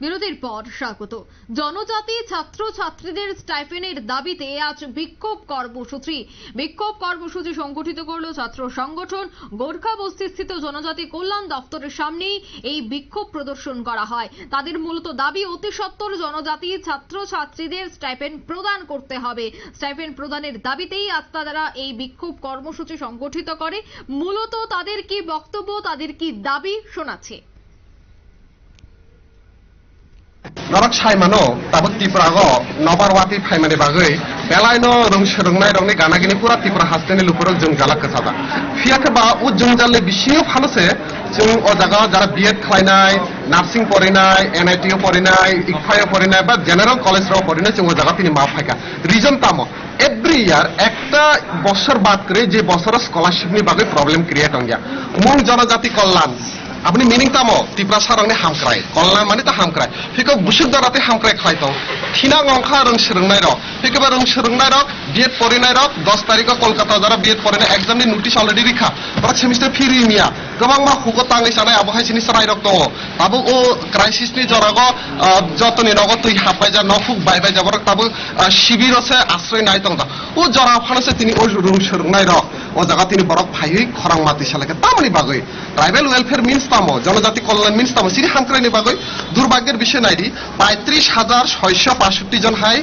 বিরতির পর স্বাগত। জনজাতি ছাত্র ছাত্রীদের স্টাইফেনের দাবিতে আজ বিক্ষোভ কর্মসূচি। বিক্ষোভ কর্মসূচি সংগঠিত করল ছাত্র সংগঠন গোর্খা বস্তিস্থিত জনজাতি কল্যাণ দপ্তরের সামনেই এই বিক্ষোভ প্রদর্শন করা হয়। তাদের মূলত দাবি, অতি সত্বর জনজাতি ছাত্র ছাত্রীদের স্টাইপেন প্রদান করতে হবে। স্টাইপেন প্রদানের দাবিতেই আজ তারা এই বিক্ষোভ কর্মসূচি সংগঠিত করে। মূলত তাদের কি বক্তব্য, তাদের কি দাবি শোনাচ্ছে? 너락 차이만어 따벅 রং 너바르와티 파이만에 바그이 벨라이노 롱셔롱나이 롱니 가나기니 뿌라 띠브라 하스테니 루퍼럭 정갈락 그사다 휘야크바 জালে 정갈레 비시요 파노세 ও 어자가 যারা বিএড খাই নাই নার্সিং পড়ে নাই, এনআইটিও পড়ে নাই ইকফাইও পড়ে নাই, বা জেনারেল কলেজরাও পড়ে নাই ও জায়গা তিনি মা ফাইকা রিজন তাম এভরি ইয়ার একটা বছর বাদ করে যে বছর স্কলারশিপ নিয়ে বাগে প্রবলেম ক্রিয়েট হঙ্গিয়া মূল জনজাতি কল্যাণ। আপনি मिनिङ तामो तिप्रा सारंनि हामक्राय अनला माने ता हामक्राय फिको बुसुक दराते हामक्राय खायतो थिना गंखा रं सिरंनाय र फिको बा रं सिरंनाय र बीएड परिनाय र 10 तारिख कोलकाता जरा बीएड परिनाय एग्जामनि नोटिस अलरेडी रिखा पर सेमिस्टर फी रिमिया गोबां मा हुगो ताङै सानाय आबो हाय सिनि साराय रक दङ आबो ओ क्राइसिसनि जरागो जतनि नगो तुइ हापाय जा नफुक बायबाय जाबर ताबो शिबिर আছে আশ্রয় নাই তংতা ও জরা ফানছে তিনি ও রং সিরंनाय र ও জায়গা তিনি বরক ভাই হই খরাং মাতি সালাকে তামনি বাগই ট্রাইবেল ওয়েলফেয়ার মিনস তামো, জনজাতি কল্যাণ মিনস তামো। সিরি হাংকরানি বাগই দুর্ভাগ্যের বিষয় নাইরি পঁয়ত্রিশ হাজার ছয়শো পাঁষট্টি জন হাই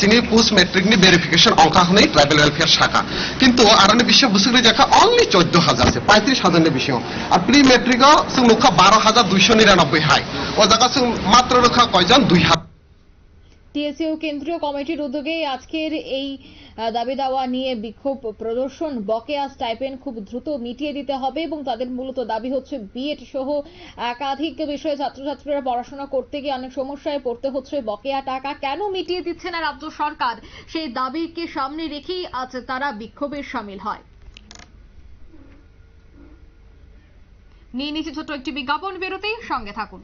যিনি পোস্ট মেট্রিক নি ভেরিফিকেশন অঙ্কা হনেই ট্রাইবেল ওয়েলফেয়ার শাখা। কিন্তু আর বিশ্ব বুসুকরি দেখা অনলি চোদ্দ হাজার আছে পঁয়ত্রিশ হাজার নিয়ে বিষয় আর প্রি মেট্রিক সুনুখা বারো হাজার দুইশো নিরানব্বই হাই। ও জায়গা মাত্র রক্ষা কয়জন দুই হাজার টিএসইউ কেন্দ্রীয় কমিটির উদ্যোগে আজকের এই দাবি দাওয়া নিয়ে বিক্ষোভ প্রদর্শন। বকেয়া স্টাইপেন খুব দ্রুত মিটিয়ে দিতে হবে এবং তাদের মূলত দাবি হচ্ছে বিএড সহ একাধিক বিষয়ে ছাত্রছাত্রীরা পড়াশোনা করতে গিয়ে অনেক সমস্যায় পড়তে হচ্ছে বকেয়া টাকা। কেন মিটিয়ে দিচ্ছে না রাজ্য সরকার? সেই দাবিকে সামনে রেখেই আজ তারা বিক্ষোভে সামিল হয়। নিয়ে নিচ্ছি ছোট্ট একটি বিজ্ঞাপন বেরোতেই সঙ্গে থাকুন।